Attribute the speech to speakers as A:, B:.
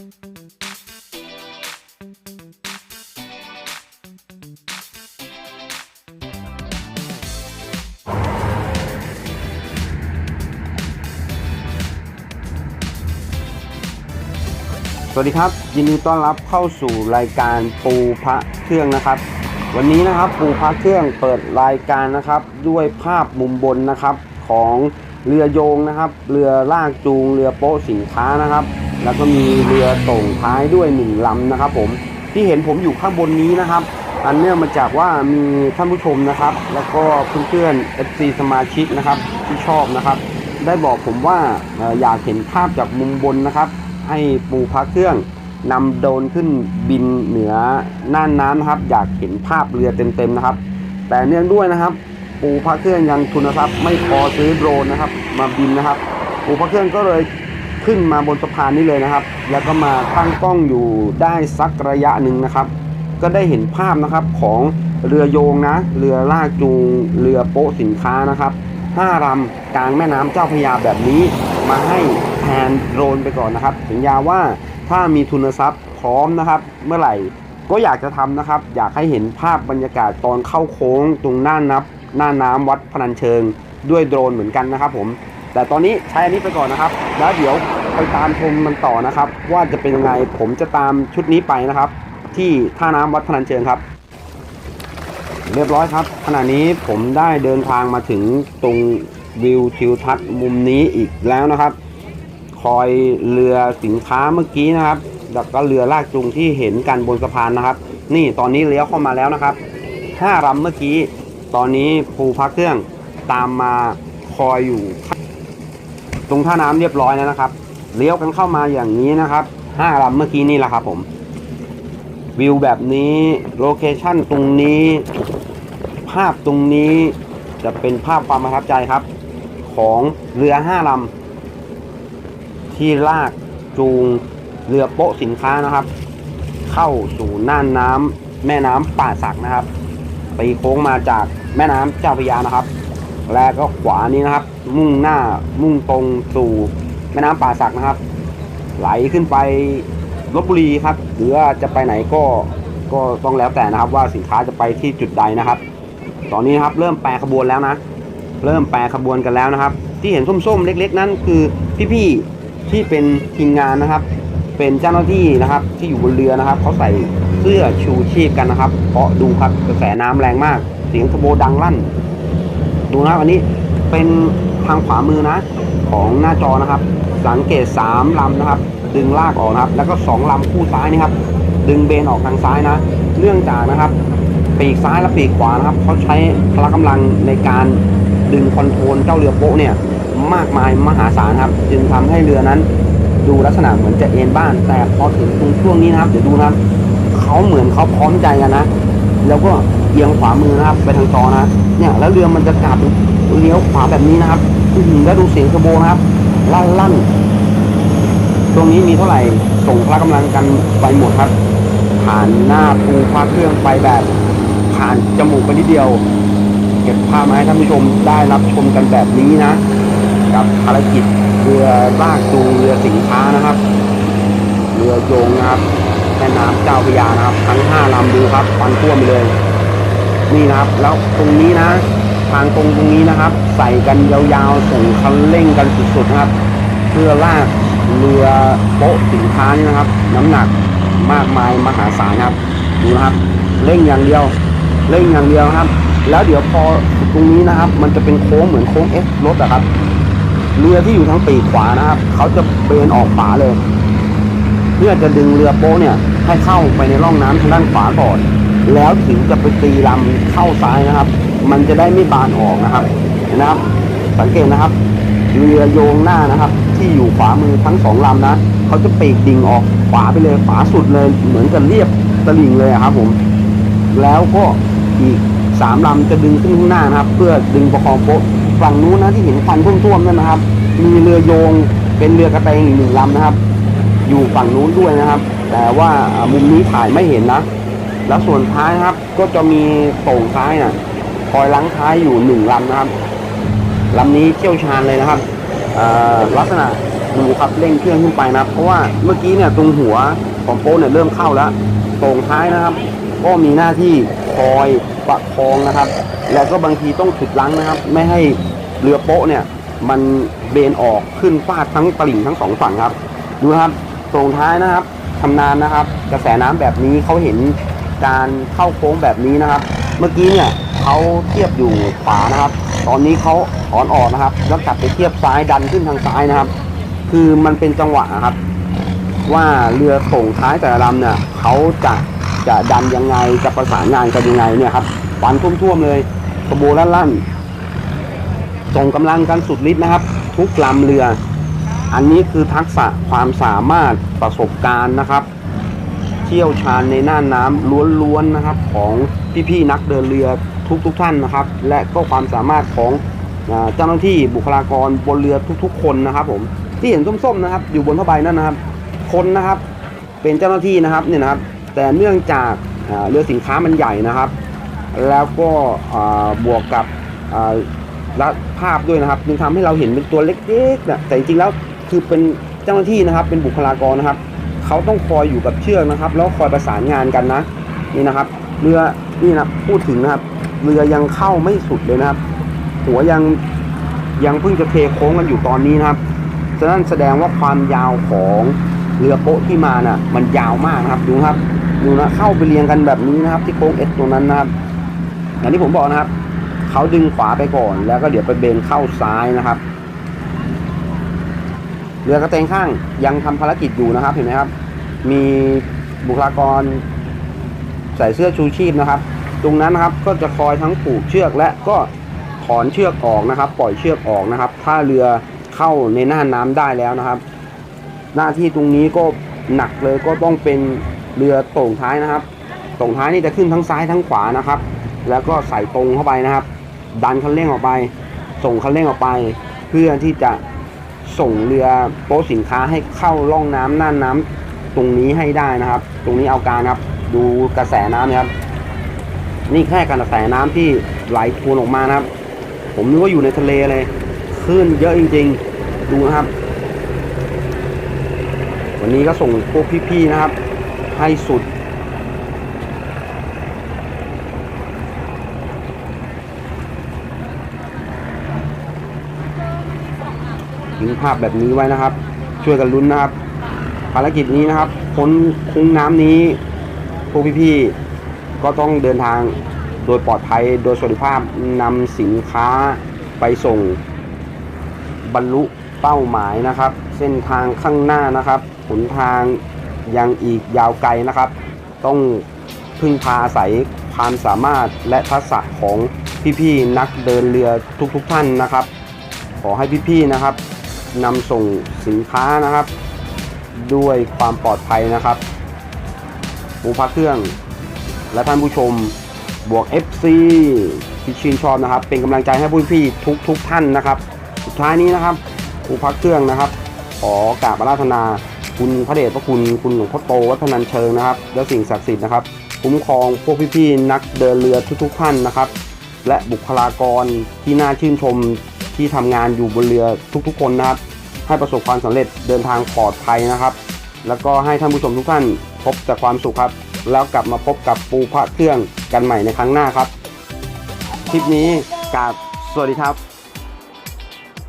A: สวัสดีครับ ยินดีต้อนรับเข้าสู่รายการปูพระเครื่องนะครับ วันนี้นะครับปูพระเครื่องเปิดรายการนะครับ ด้วยภาพมุมบนนะครับของเรือโยงนะครับ เรือลากจูง เรือโป๊ะสินค้านะครับ แล้วก็มีเรือส่งท้ายด้วยหนึ่งลำนะครับ ผมที่เห็นผมอยู่ข้างบนนี้นะครับ อันเนื่องมาจากว่ามีท่านผู้ชมนะครับ แล้วก็เพื่อนๆ FC สมาชิกนะครับที่ชอบนะครับ ได้บอกผมว่าอยากเห็นภาพจากมุมบนนะครับ ให้ปูพระเครื่องนำโดนขึ้นบินเหนือน่านน้ำนะครับ อยากเห็นภาพเรือเต็มๆนะครับ แต่เนื่องด้วยนะครับ ปูพระเครื่องยังทุนทรัพย์ไม่พอซื้อโดรนนะครับ มาบินนะครับ ปูพระเครื่องก็เลย ขึ้นมาบนสะพานนี้เลยนะครับ แล้วก็มาตั้งกล้องอยู่ได้สักระยะหนึ่งนะครับ ก็ได้เห็นภาพนะครับของเรือโยงนะ เรือลากจูง เรือโป๊ะสินค้านะครับห้าลำกลางแม่น้ำเจ้าพยาแบบนี้มาให้แทนโดรนไปก่อนนะครับ สัญญาว่าถ้ามีทุนทรัพย์พร้อมนะครับ เมื่อไหร่ก็อยากจะทำนะครับ อยากให้เห็นภาพบรรยากาศตอนเข้าโค้งตรงหน้านับ หน้าน้ำวัดพนัญเชิง ด้วยโดรนเหมือนกันนะครับผม แต่ตอนนี้ใช้อันนี้ไปก่อนนะครับ แล้วเดี๋ยวไปตามชมมันต่อนะครับ ว่าจะเป็นยังไงผมจะตามชุดนี้ไปนะครับ ที่ท่าน้ำวัดพนัญเชิงครับ เรียบร้อยครับ ขณะนี้ผมได้เดินทางมาถึงตรงวิวทิวทัศน์มุมนี้อีกแล้วนะครับ คอยเรือสินค้าเมื่อกี้นะครับแล้วก็เรือลากจูงที่เห็นกันบนสะพานนะครับ นี่ตอนนี้เลี้ยวเข้ามาแล้วนะครับห้าลำเมื่อกี้ ตอนนี้ภูพักเครื่องตามมาคอยอยู่ ตรงท่าน้ำเรียบร้อยแล้วนะครับ เลี้ยวกันเข้ามาอย่างนี้นะครับห้าลำเมื่อกี้นี่แหละครับผม วิวแบบนี้โลเคชั่นตรงนี้ ภาพตรงนี้จะเป็นภาพความประทับใจครับ ของเรือห้าลำที่ลากจูงเรือโป๊ะสินค้านะครับ เข้าสู่น่านน้ำแม่น้ำป่าสักนะครับ ไปโค้งมาจากแม่น้ำเจ้าพระยานะครับ แล้วก็ขวานี้นะครับ มุ่งหน้ามุ่งตรงสู่แม่น้ำป่าสักนะครับ ไหลขึ้นไปลบบุรีครับ หรือว่าจะไปไหนก็ก็ต้องแล้วแต่นะครับ ว่าสินค้าจะไปที่จุดใดนะครับ ตอนนี้นะครับเริ่มแปรขบวนแล้วนะ เริ่มแปรขบวนกันแล้วนะครับ ที่เห็นส้มๆเล็ก ๆ นั้นคือพี่ๆที่เป็นทีมงานนะครับ เป็นเจ้าหน้าที่นะครับ ที่อยู่บนเรือนะครับเขาใส่เสื้อชูชีพกันนะครับ เพราะดูครับกระแสน้ำแรงมาก เสียงทโบดังลั่น ดูนะครับอันนี้เป็นทางขวามือนะ ของหน้าจอนะครับ สังเกต3ลำนะครับ ดึงลากออกนะครับ แล้วก็2ลำคู่ซ้ายนี่ครับ ดึงเบนออกทางซ้ายนะเนื่องจากนะครับปีกซ้ายและปีกขวานะครับเขาใช้พละกำลังในการดึงคอนโทรลเจ้าเรือโป๊ะเนี่ยมากมายมหาศาลครับ จึงทำให้เรือนั้นดูลักษณะเหมือนจะเอ็นบ้าน แต่พอถึงตรงช่วงนี้นะครับ เดี๋ยวดูนะครับเขาเหมือนเขาพร้อมใจกันนะ แล้วก็ เอียงขวามือนะครับ ไปทางจอนะเนี่ยแล้วเรือมันจะกลับเลี้ยวขวาแบบนี้นะครับอือแล้วดูเสียงเทอร์โบนะครับ ลั่นลั่นตรงนี้มีเท่าไหร่ส่งพละกำลังกันไปหมดครับ ผ่านหน้าปูพระเครื่องไปแบบ ผ่านจมูกไปนิดเดียว เก็บภาพมาให้ท่านผู้ชมได้รับชมกันแบบนี้นะ กับภารกิจเรือลากจูงเรือสินค้านะครับ เรือโยงนะครับแม่น้ำเจ้าพระยานะครับ ทั้งห้าลำดูครับควันท่วมไปเลย นี่นะครับ แล้วตรงนี้นะ ทางตรงตรงนี้นะครับ ใส่กันยาวๆ ส่งคันเร่งกันสุดๆนะครับ เพื่อลากเรือโป๊ะสินค้านี่นะครับ น้ำหนักมากมายมหาศาลครับดูนะครับ เร่งอย่างเดียว เร่งอย่างเดียวครับ แล้วเดี๋ยวพอตรงนี้นะครับ มันจะเป็นโค้งเหมือนโค้งเอสรถอะครับเรือที่อยู่ทางปีกขวานะครับเขาจะเบนออกขวาเลย เพื่อจะดึงเรือโป๊ะเนี่ย ให้เข้าไปในร่องน้ำทางด้านขวาก่อน แล้วถึงจะไปตีลำเข้าซ้ายนะครับ มันจะได้ไม่บานออกนะครับนะครับ สังเกตนะครับ เรือโยงหน้านะครับ ที่อยู่ขวามือทั้งสองลำนะเขาจะปีกดิ่งออกขวาไปเลยขวาสุดเลย เหมือนกับเรียบตลิ่งเลยครับ ผม แล้วก็อีกสามลำจะดึงขึ้นข้างหน้านะครับ เพื่อดึงประคองโป๊ะฝั่งนู้นนะที่เห็นควันท่วมๆนั่นนะครับ มีเรือโยงเป็นเรือกระเตงอีกหนึ่งลำนะครับ อยู่ฝั่งนู้นด้วยนะครับ แต่ว่ามุมนี้ถ่ายไม่เห็นนะ แล้วส่วนท้ายครับ ก็จะมีโป่งท้ายน่ะคอยล้างท้ายอยู่หนึ่งลำนะครับลำนี้เชี่ยวชาญเลยนะครับลักษณะดูครับเร่งเครื่องขึ้นไปนะเพราะว่าเมื่อกี้เนี่ยตรงหัวของโป๊เนี่ยเริ่มเข้าแล้วตรงท้ายนะครับ ก็มีหน้าที่คอยประคองนะครับ แล้วก็บางทีต้องฉุดลังนะครับ ไม่ให้เรือโป๊ะเนี่ย มันเบนออกขึ้นฟาดทั้งตลิ่งทั้งสองฝั่งครับ ดูครับตรงท้ายนะครับชำนาญนะครับ กระแสน้ำแบบนี้เขาเห็น การเข้าโค้งแบบนี้นะครับ เมื่อกี้เนี่ยเขาเทียบอยู่ขวานะครับ ตอนนี้เขาถอนออกนะครับ แล้วกลับไปเทียบซ้ายดันขึ้นทางซ้ายนะครับ คือมันเป็นจังหวะครับ ว่าเรือส่งท้ายแต่ละลำเนี่ยเขาจะจะดันยังไงจะประสานงานกันยังไงเนี่ยครับปันท่วมๆเลยขบวนลั่นๆส่งกำลังกันสุดฤทธิ์นะครับ ทุกลำเรือ อันนี้คือทักษะความสามารถประสบการณ์นะครับ ชี่ยวชาญในน่านน้ำล้วนๆนะครับ ของพี่ๆนักเดินเรือทุกๆทท่านนะครับ และก็ความสามารถของเจ้าหน้าที่บุคลากรบนเรือทุก ๆ คนนะครับ ผมที่เห็นส้มๆนะครับ อยู่บนผ้าใบนั่นนะครับ คนนะครับเป็นเจ้าหน้าที่นะครับเนี่ยนะครับ แต่เนื่องจากาเรือสินค้ามันใหญ่นะครับ แล้วก็บวกกับอ่าและภาพด้วยนะครับจึงทำให้เราเห็นเป็นตัวเล็กๆนะแต่จริงๆแล้วคือเป็นเจ้าหน้าที่นะครับ เป็นบุคลากรนะครับ เขาต้องคอยอยู่กับเชือกนะครับ แล้วคอยประสานงานกันนะนี่นะครับ เรือนี่นะพูดถึงนะครับ เรือยังเข้าไม่สุดเลยนะครับ หัวยังยังเพิ่งจะเทโค้งกันอยู่ตอนนี้นะครับฉะนั้นแสดงว่าความยาวของเรือโป๊ะที่มาน่ะ มันยาวมากนะครับดูนะครับดูนะเข้าไปเรียงกันแบบนี้นะครับ ที่โค้งเอสตรงนั้นนะครับอย่างที่ผมบอกนะครับเขาดึงขวาไปก่อนแล้วก็เดี๋ยวไปเบนเข้าซ้ายนะครับ เรือกระเตงข้างยังทำภารกิจอยู่นะครับเห็นไหมครับ มีบุคลากรใส่เสื้อชูชีพนะครับ ตรงนั้นนะครับก็จะคอยทั้งผูกเชือกและก็ถอนเชือกออกนะครับ ปล่อยเชือกออกนะครับ ถ้าเรือเข้าในหน้าน้ำได้แล้วนะครับ หน้าที่ตรงนี้ก็หนักเลยก็ต้องเป็นเรือต่งท้ายนะครับต่งท้ายนี่จะขึ้นทั้งซ้ายทั้งขวานะครับ แล้วก็ใส่ตรงเข้าไปนะครับ ดันคันเร่งออกไป ส่งคันเร่งออกไป เพื่อที่จะ ส่งเรือโป๊ะสินค้าให้เข้าร่องน้ำน่านน้ำตรงนี้ให้ได้นะครับ ตรงนี้เอาการครับ ดูกระแสน้ำนะครับ นี่แค่กระแสน้ำที่ไหลทวนออกมานะครับ ผมนึกว่าอยู่ในทะเลเลยคลื่นเยอะจริง ๆ ดูนะครับ วันนี้ก็ส่งพวกพี่ๆนะครับ ให้สุด ทิ้งภาพแบบนี้ไว้นะครับ ช่วยกันลุ้นนะครับ ภารกิจนี้นะครับพ้นคุ้งน้ำนี้พวกพี่ๆก็ต้องเดินทางโดยปลอดภัยโดยสวัสดิภาพนำสินค้าไปส่งบรรลุเป้าหมายนะครับ เส้นทางข้างหน้านะครับหนทางยังอีกยาวไกลนะครับ ต้องพึ่งพาอาศัยความสามารถและทักษะของพี่ๆนักเดินเรือทุกๆทท่านนะครับ ขอให้พี่ๆนะครับ นำส่งสินค้านะครับ ด้วยความปลอดภัยนะครับปูพักเครื่อง และท่านผู้ชมบวก FC ที่ชื่นชอบนะครับ เป็นกำลังใจให้ผู้พี่ทุกทุกๆท่านนะครับ สุดท้ายนี้นะครับปูพักเครื่องนะครับ ขอกราบอาราธนาคุณพระเดชพระคุณคุณหลวงพ่อโตวัฒนันเชิงนะครับ และสิ่งศักดิ์สิทธิ์นะครับคุ้มครองพวกพี่ๆนักเดินเรือทุกๆท่านนะครับ และบุคลากรที่น่าชื่นชม ที่ทำงานอยู่บนเรือทุกๆ คนนะครับ ให้ประสบความสำเร็จเดินทางปลอดภัยนะครับ แล้วก็ให้ท่านผู้ชมทุกท่านพบแต่ความสุขครับ แล้วกลับมาพบกับปูพระเครื่องกันใหม่ในครั้งหน้าครับ คลิปนี้กราบสวัสดีครับ